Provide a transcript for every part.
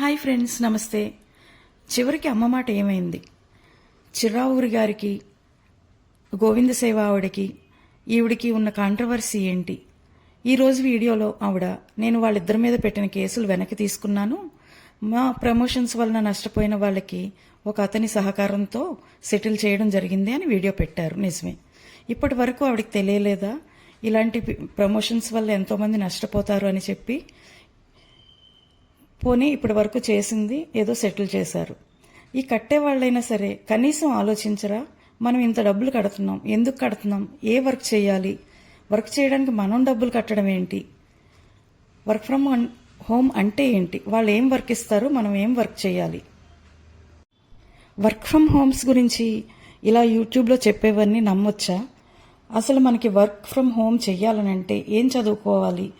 Hi friends నమస్తే. చివరికి అమ్మ మాట ఏమైంది? చిర్రావూరి గారికి గోవింద సేవ ఆవిడకి ఈవిడికి ఉన్న కాంట్రవర్సీ ఏంటి? ఈరోజు వీడియోలో ఆవిడ నేను వాళ్ళిద్దరి మీద పెట్టిన కేసులు వెనక్కి తీసుకున్నాను. మా ప్రమోషన్స్ వలన నష్టపోయిన వాళ్ళకి ఒక అతని సహకారంతో సెటిల్ చేయడం జరిగింది అని వీడియో పెట్టారు. నిజమే. ఇప్పటి వరకు ఆవిడకి తెలియలేదా? ఇలాంటి ప్రమోషన్స్ వల్ల ఎంతోమంది నష్టపోతారు అని చెప్పి పోనీ ఇప్పటి వరకు చేసింది ఏదో సెటిల్ చేశారు. ఈ కట్టే వాళ్ళైనా సరే కనీసం ఆలోచించరా మనం ఇంత డబ్బులు కడుతున్నాం ఎందుకు కడుతున్నాం ఏ వర్క్ చేయాలి వర్క్ చేయడానికి మనం డబ్బులు కట్టడం ఏంటి వర్క్ ఫ్రమ్ హోమ్ అంటే ఏంటి వాళ్ళు ఏం వర్క్ ఇస్తారు మనం ఏం వర్క్ చేయాలి. వర్క్ ఫ్రమ్ హోమ్స్ గురించి ఇలా యూట్యూబ్లో చెప్పేవన్నీ నమ్మొచ్చా? అసలు మనకి వర్క్ ఫ్రమ్ హోమ్ చేయాలనంటే ఏం చదువుకోవాలి?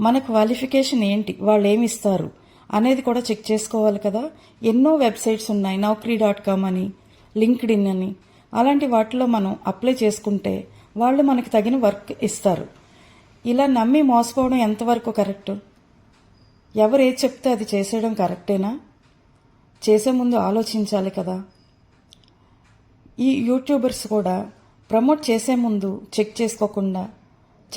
మన క్వాలిఫికేషన్ ఏంటి? వాళ్ళు ఏమిస్తారు అనేది కూడా చెక్ చేసుకోవాలి కదా. ఎన్నో వెబ్సైట్స్ ఉన్నాయి నౌకరీ డాట్ కామ్ అని లింక్డ్ ఇన్ అని. అలాంటి వాటిలో మనం అప్లై చేసుకుంటే వాళ్ళు మనకి తగిన వర్క్ ఇస్తారు. ఇలా నమ్మి మోసపోవడం ఎంతవరకు కరెక్ట్? ఎవరు ఏది చెప్తే అది చేసేయడం కరెక్టేనా? చేసే ముందు ఆలోచించాలి కదా. ఈ యూట్యూబర్స్ కూడా ప్రమోట్ చేసే ముందు చెక్ చేసుకోకుండా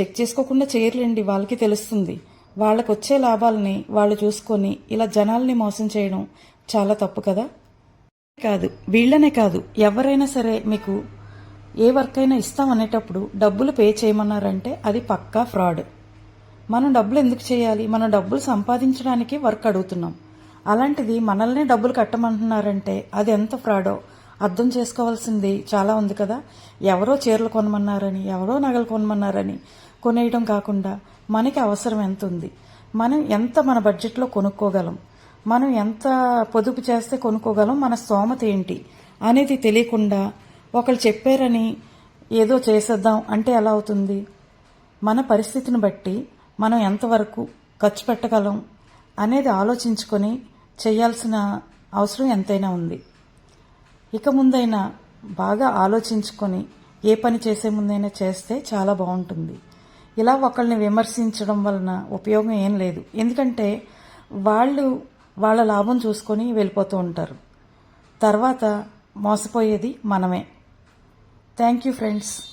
చెక్ చేసుకోకుండా చేయర్లేండి వాళ్ళకి తెలుస్తుంది. వాళ్ళకు వచ్చే లాభాలని వాళ్ళు చూసుకొని ఇలా జనాల్ని మోసం చేయడం చాలా తప్పు కదా? కాదు వీళ్ళనే కాదు. ఎవరైనా సరే మీకు ఏ వర్క్ అయినా ఇస్తాం అనేటప్పుడు డబ్బులు పే చేయమన్నారంటే అది పక్కా ఫ్రాడ్. మనం డబ్బులు ఎందుకు చేయాలి? మనం డబ్బులు సంపాదించడానికి వర్క్ అడుగుతున్నాం. అలాంటిది మనల్నే డబ్బులు కట్టమంటున్నారంటే అది ఎంత ఫ్రాడో అర్థం చేసుకోవాల్సింది చాలా ఉంది కదా. ఎవరో చీరలు కొనమన్నారని ఎవరో నగలు కొనమన్నారని కొనేయడం కాకుండా మనకి అవసరం ఎంత ఉంది మనం ఎంత మన బడ్జెట్లో కొనుక్కోగలం? మనం ఎంత పొదుపు చేస్తే కొనుక్కోగలం? మన స్తోమత ఏంటి? అనేది తెలియకుండా ఒకళ్ళు చెప్పారని ఏదో చేసేద్దాం అంటే ఎలా అవుతుంది? మన పరిస్థితిని బట్టి మనం ఎంతవరకు ఖర్చు పెట్టగలం అనేది ఆలోచించుకొని చేయాల్సిన అవసరం ఎంతైనా ఉంది. ఇక ముందైనా బాగా ఆలోచించుకొని ఏ పని చేసే ముందైనా చేస్తే చాలా బాగుంటుంది. ఇలా ఒకళ్ళని విమర్శించడం వలన ఉపయోగం ఏం లేదు. ఎందుకంటే వాళ్ళు వాళ్ళ లాభం చూసుకొని వెళ్ళిపోతూ ఉంటారు. తర్వాత మోసపోయేది మనమే. Thank you friends